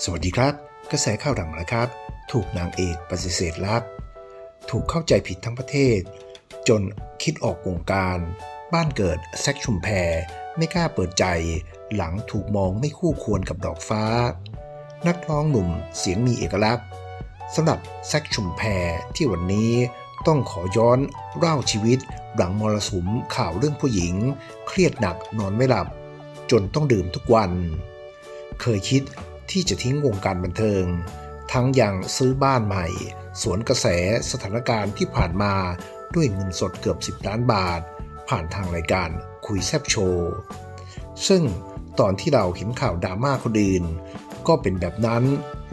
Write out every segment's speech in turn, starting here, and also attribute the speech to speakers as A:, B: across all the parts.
A: สวัสดีครับ กระแสข่าวดังนะครับ ถูกนางเอกปฏิเสธรัก ถูกเข้าใจผิดทั้งประเทศ จนคิดออกวงการ บ้านเกิดแซคชุมแพร ไม่กล้าเปิดใจ หลังถูกมองไม่คู่ควรกับดอกฟ้า นักร้องหนุ่มเสียงมีเอกลักษณ์สำหรับแซคชุมแพรที่วันนี้ต้องขอย้อนเล่าชีวิต หลังมรสุมข่าวเรื่องผู้หญิง เครียดหนักนอนไม่หลับ จนต้องดื่มทุกวัน เคยคิด ที่จะทิ้งวงการบันเทิง ทั้งยังซื้อบ้านใหม่ สวนกระแสสถานการณ์ที่ผ่านมาด้วยเงินสดเกือบ 10 ล้านบาท ผ่านทางรายการคุยแซบโชว์ซึ่งตอนที่เราเห็นข่าวดราม่าคนอื่น ก็เป็นแบบนั้น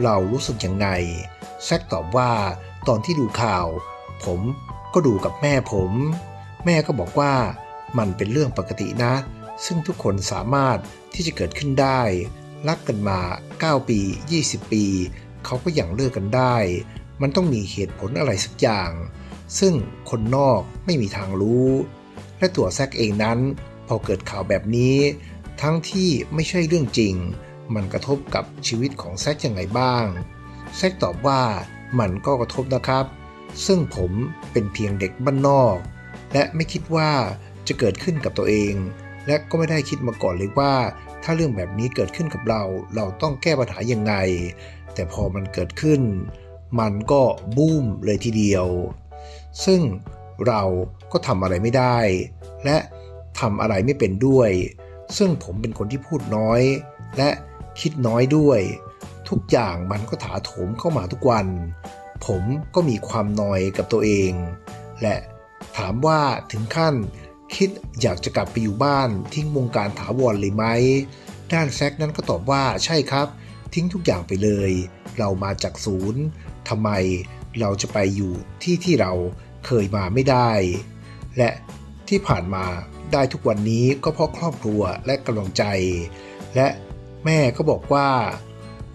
A: เรารู้สึกยังไง แซกตอบว่าตอนที่ดูข่าว ผมก็ดูกับแม่ผม แม่ก็บอกว่ามันเป็นเรื่องปกตินะ ซึ่งทุกคนสามารถที่จะเกิดขึ้นได้ รักกันมา 9 ปี 20 ปี เขาก็ยังเลิกกันได้ มันต้องมีเหตุผลอะไรสักอย่าง ซึ่งคนนอกไม่มีทางรู้ และตัวแซกเองนั้น พอเกิดข่าวแบบนี้ ทั้งที่ไม่ใช่เรื่องจริง มันกระทบกับชีวิตของแซกยังไงบ้าง แซกตอบว่ามันก็กระทบนะครับ ซึ่งผมเป็นเพียงเด็กบ้านนอก และไม่คิดว่าจะเกิดขึ้นกับตัวเอง และก็ไม่ได้คิดมาก่อนเลยว่า ถ้าเรื่องแบบนี้เกิดขึ้นกับเรา เราต้องแก้ปัญหายังไง แต่พอมันเกิดขึ้น มันก็บูมเลยทีเดียว ซึ่งเราก็ทำอะไรไม่ได้ และทำอะไรไม่เป็นด้วย ซึ่งผมเป็นคนที่พูดน้อย และคิดน้อยด้วย ทุกอย่างมันก็ถาโถมเข้ามาทุกวัน ผมก็มีความนอยกับตัวเอง และถามว่าถึงขั้น คิดอยากจะกลับไปอยู่บ้านทิ้งวงการถาวรเลยไหม ด้านแซกนั้นก็ตอบว่าใช่ครับ ทิ้งทุกอย่างไปเลย เรามาจากศูนย์ทำไมเราจะไปอยู่ที่ที่เราเคยมาไม่ได้ และที่ผ่านมาได้ทุกวันนี้ก็เพราะครอบครัวและกำลังใจ และแม่ก็บอกว่า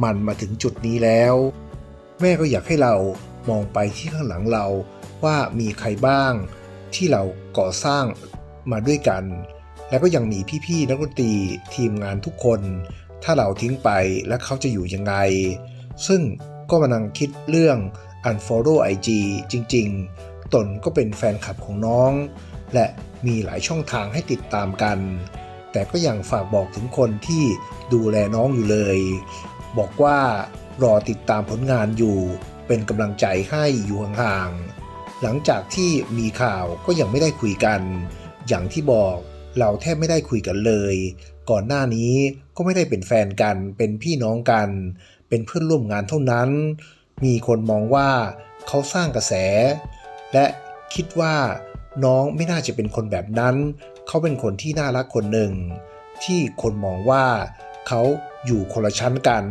A: มันมาถึงจุดนี้แล้ว แม่ก็อยากให้เรามองไปที่ข้างหลังเราว่ามีใครบ้างที่เราก่อสร้าง มาด้วยกัน แล้วก็ยังมีพี่ๆนักดนตรีทีมงานทุกคน ถ้าเราทิ้งไปแล้วเขาจะอยู่ยังไง ซึ่งก็มานั่งคิดเรื่อง unfollow IG จริงๆ ตนก็เป็นแฟนคลับของน้อง และมีหลายช่องทางให้ติดตามกัน แต่ก็ยังฝากบอกถึงคนที่ดูแลน้องอยู่เลย บอกว่ารอติดตามผลงานอยู่เป็นกำลังใจให้อยู่ห่างๆ หลังจากที่มีข่าวก็ยังไม่ได้คุยกัน อย่างที่บอกเราแทบไม่ได้คุยกันเลย ก่อนหน้านี้ก็ไม่ได้เป็นแฟนกัน เป็นพี่น้องกัน เป็นเพื่อนร่วมงานเท่านั้น มีคนมองว่าเขาสร้างกระแส และคิดว่าน้องไม่น่าจะเป็นคนแบบนั้น เขาเป็นคนที่น่ารักคนหนึ่ง ที่คนมองว่าเขาอยู่คนละชั้นกัน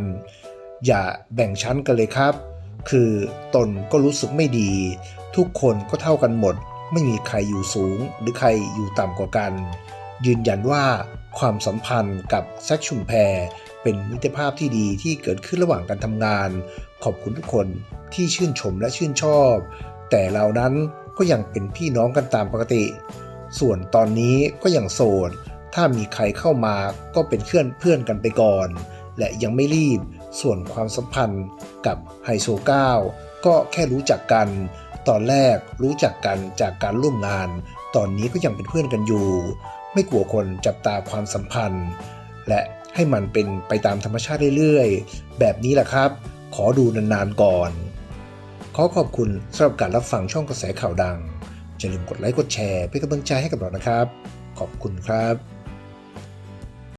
A: อย่าแบ่งชั้นกันเลยครับ คือตนก็รู้สึกไม่ดี ทุกคนก็เท่ากันหมด ไม่มีใครอยู่สูง หรือใครอยู่ต่ำกว่ากัน ยืนยันว่าความสัมพันธ์กับแซคชุมแพรเป็นมิตรภาพที่ดีที่เกิดขึ้นระหว่างการทำงาน ขอบคุณทุกคนที่ชื่นชมและชื่นชอบ แต่เรานั้นก็ยังเป็นพี่น้องกันตามปกติ ส่วนตอนนี้ก็ยังโสด ถ้ามีใครเข้ามาก็เป็นเพื่อนเพื่อนกันไปก่อน และยังไม่รีบ ส่วนความสัมพันธ์กับไฮโซก้าวก็แค่รู้จักกัน ตอนแรกรู้จักกันจากการร่วมงาน ตอนนี้ก็ยังเป็นเพื่อนกันอยู่ ไม่กลัวคนจับตาความสัมพันธ์ และให้มันเป็นไปตามธรรมชาติเรื่อยๆ แบบนี้แหละครับ ขอดูนานๆก่อน ขอขอบคุณสำหรับการรับฟังช่องกระแสข่าวดังอย่าลืมกดไลค์กดแชร์เป็นกำลังใจให้กับเรานะครับ ขอบคุณครับ